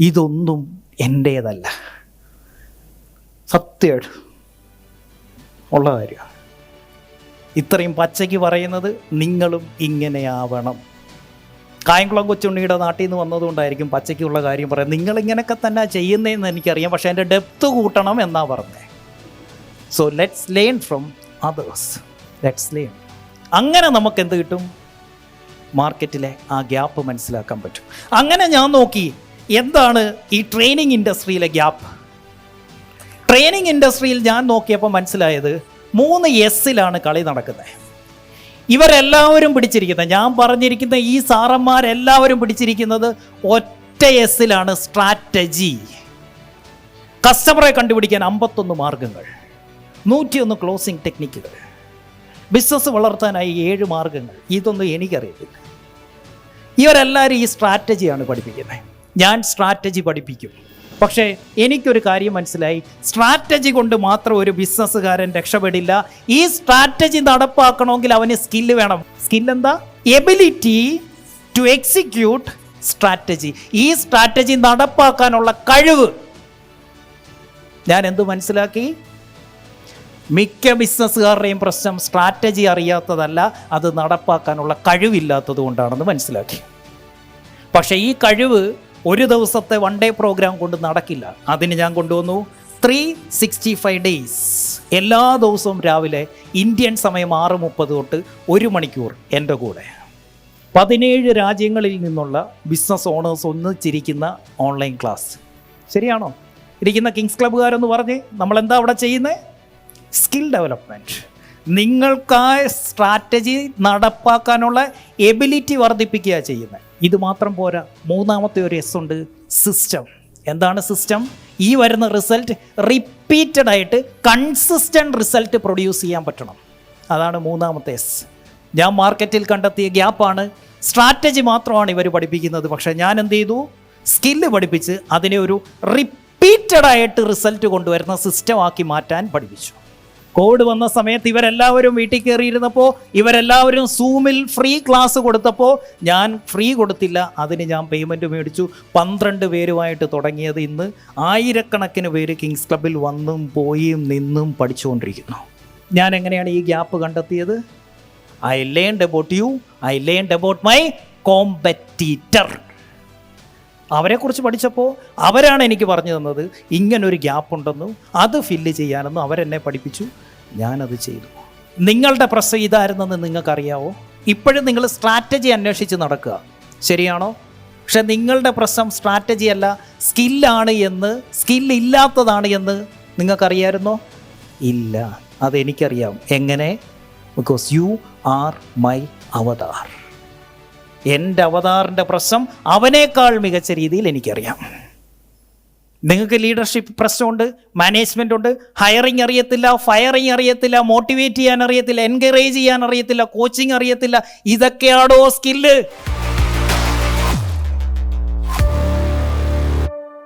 ഇതൊന്നും എന്റേതല്ല സത്യമായിട്ട് ഉള്ള കാര്യമാണ് ഇത്രയും പച്ചയ്ക്ക് പറയുന്നത് നിങ്ങളും ഇങ്ങനെയാവണം. കായംകുളം കൊച്ചുണ്ണിയുടെ നാട്ടിൽ നിന്ന് വന്നതുകൊണ്ടായിരിക്കും പച്ചയ്ക്കുള്ള കാര്യം പറയാം നിങ്ങളിങ്ങനെയൊക്കെ തന്നെ ചെയ്യുന്നതെന്ന് എനിക്കറിയാം. പക്ഷേ എന്റെ ഡെപ്ത് കൂട്ടണം എന്നാ പറഞ്ഞത് so let's learn from others let's learn അങ്ങനെ നമുക്ക് എന്ത് കിട്ടും? മാർക്കറ്റിലെ ആ ഗ്യാപ്പ് മനസ്സിലാക്കാൻ പറ്റും. അങ്ങനെ ഞാൻ നോക്കി. എന്താണ് ഈ ട്രെയിനിങ് ഇൻഡസ്ട്രിയിലെ ഗ്യാപ്പ് ട്രെയിനിങ് ഇൻഡസ്ട്രിയിൽ ഞാൻ നോക്കിയപ്പോൾ മനസ്സിലായത് മൂന്ന് എസ്സിലാണ് കളി നടക്കുന്നത് ഇവരെല്ലാവരും പിടിച്ചിരിക്കുന്നത് ഞാൻ പറഞ്ഞിരിക്കുന്ന ഈ സാറന്മാരെല്ലാവരും പിടിച്ചിരിക്കുന്നത് ഒറ്റ എസ്സിലാണ് സ്ട്രാറ്റജി കസ്റ്റമറെ കണ്ടുപിടിക്കാൻ അമ്പത്തൊന്ന് മാർഗങ്ങൾ നൂറ്റിയൊന്ന് ക്ലോസിംഗ് ടെക്നിക്കുകൾ ബിസിനസ് വളർത്താനായി ഏഴ് മാർഗങ്ങൾ. ഇതൊന്നും എനിക്കറിയത്തില്ല. ഇവരെല്ലാവരും ഈ സ്ട്രാറ്റജിയാണ് പഠിപ്പിക്കുന്നത് ഞാൻ സ്ട്രാറ്റജി പഠിപ്പിക്കും. പക്ഷേ എനിക്കൊരു കാര്യം മനസ്സിലായി. സ്ട്രാറ്റജി കൊണ്ട് മാത്രം ഒരു ബിസിനസ്സുകാരൻ രക്ഷപ്പെടില്ല. ഈ സ്ട്രാറ്റജി നടപ്പാക്കണമെങ്കിൽ അവന് സ്കില്ല് വേണം. സ്കിൽ എന്താ? എബിലിറ്റി ടു എക്സിക്യൂട്ട് സ്ട്രാറ്റജി ഈ സ്ട്രാറ്റജി നടപ്പാക്കാനുള്ള കഴിവ്. ഞാൻ എന്ത് മനസ്സിലാക്കി? മിക്ക ബിസിനസ്സുകാരുടെയും പ്രശ്നം സ്ട്രാറ്റജി അറിയാത്തതല്ല അത് നടപ്പാക്കാനുള്ള കഴിവില്ലാത്തത് കൊണ്ടാണെന്ന് മനസ്സിലാക്കി. പക്ഷേ ഈ കഴിവ് ഒരു ദിവസത്തെ വൺ ഡേ പ്രോഗ്രാം കൊണ്ട് നടക്കില്ല. അതിന് ഞാൻ കൊണ്ടുവന്നു ത്രീ സിക്സ്റ്റി ഫൈവ് ഡേയ്സ് എല്ലാ ദിവസവും രാവിലെ ഇന്ത്യൻ സമയം ആറ് മുപ്പത് തൊട്ട് ഒരു മണിക്കൂർ എന്റെ കൂടെ. പതിനേഴ് രാജ്യങ്ങളിൽ നിന്നുള്ള ബിസിനസ് ഓണേഴ്സ് ഒന്നിച്ചിരിക്കുന്ന ഓൺലൈൻ ക്ലാസ് ശരിയാണോ? ഇരിക്കുന്ന കിങ്സ് ക്ലബ്ബുകാരെന്ന് പറഞ്ഞ് നമ്മളെന്താ അവിടെ ചെയ്യുന്നത് സ്കിൽ ഡെവലപ്മെന്റ് നിങ്ങൾക്കായ സ്ട്രാറ്റജി നടപ്പാക്കാനുള്ള എബിലിറ്റി വർദ്ധിപ്പിക്കുക ചെയ്യുന്നത് ഇത് മാത്രം പോരാ. മൂന്നാമത്തെ ഒരു എസ് ഉണ്ട് സിസ്റ്റം എന്താണ് സിസ്റ്റം ഈ വരുന്ന റിസൾട്ട് റിപ്പീറ്റഡ് ആയിട്ട് കൺസിസ്റ്റന്റ് റിസൾട്ട് പ്രൊഡ്യൂസ് ചെയ്യാൻ പറ്റണം. അതാണ് മൂന്നാമത്തെ എസ് ഞാൻ മാർക്കറ്റിൽ കണ്ടെത്തിയ ഗ്യാപ്പാണ് സ്ട്രാറ്റജി മാത്രമാണ് ഇവർ പഠിപ്പിക്കുന്നത്. പക്ഷേ ഞാൻ എന്ത് ചെയ്തു? സ്കില്ല് പഠിപ്പിച്ച് അതിനെ ഒരു റിപ്പീറ്റഡ് ആയിട്ട് റിസൾട്ട് കൊണ്ടുവരുന്ന സിസ്റ്റമാക്കി മാറ്റാൻ പഠിപ്പിച്ചു. കോവിഡ് വന്ന സമയത്ത് ഇവരെല്ലാവരും വീട്ടിൽ കയറിയിരുന്നപ്പോൾ ഇവരെല്ലാവരും സൂമിൽ ഫ്രീ ക്ലാസ് കൊടുത്തപ്പോൾ ഞാൻ ഫ്രീ കൊടുത്തില്ല. അതിന് ഞാൻ പേയ്മെന്റ് മേടിച്ചു. പന്ത്രണ്ട് പേരുമായിട്ട് തുടങ്ങിയത് ഇന്ന്. ആയിരക്കണക്കിന് പേര് കിങ്സ് ക്ലബിൽ വന്നും പോയും നിന്നും പഠിച്ചുകൊണ്ടിരിക്കുന്നു. ഞാൻ എങ്ങനെയാണ് ഈ ഗ്യാപ്പ് കണ്ടെത്തിയത്? I learned about you I learned about my competitor അവരെക്കുറിച്ച് പഠിച്ചപ്പോൾ അവരാണ് എനിക്ക് പറഞ്ഞു തന്നത്. ഇങ്ങനൊരു ഗ്യാപ്പ് ഉണ്ടെന്നും അത് ഫില്ല് ചെയ്യാനെന്നും അവരെന്നെ പഠിപ്പിച്ചു. ഞാനത് ചെയ്തു. നിങ്ങളുടെ പ്രശ്നം ഇതായിരുന്നെന്ന് നിങ്ങൾക്കറിയാവോ? ഇപ്പോഴും നിങ്ങൾ സ്ട്രാറ്റജി അന്വേഷിച്ച് നടക്കുക. ശരിയാണോ? പക്ഷെ നിങ്ങളുടെ പ്രശ്നം സ്ട്രാറ്റജി അല്ല സ്കില്ലാണ് എന്ന് സ്കില്ലില്ലാത്തതാണ് എന്ന് നിങ്ങൾക്കറിയായിരുന്നോ? ഇല്ല അതെനിക്കറിയാം എങ്ങനെ? Because you are my avatar എന്റെ അവതാറിന്റെ പ്രശ്നം അവനേക്കാൾ മികച്ച രീതിയിൽ എനിക്കറിയാം. നിങ്ങൾക്ക് ലീഡർഷിപ്പ് പ്രശ്നമുണ്ട് മാനേജ്മെന്റ് ഉണ്ട് ഹയറിങ് അറിയത്തില്ല ഫയറിങ് അറിയത്തില്ല മോട്ടിവേറ്റ് ചെയ്യാൻ അറിയത്തില്ല എൻകറേജ് ചെയ്യാൻ അറിയത്തില്ല കോച്ചിങ് അറിയത്തില്ല ഇതൊക്കെയാണോ സ്കില്ല്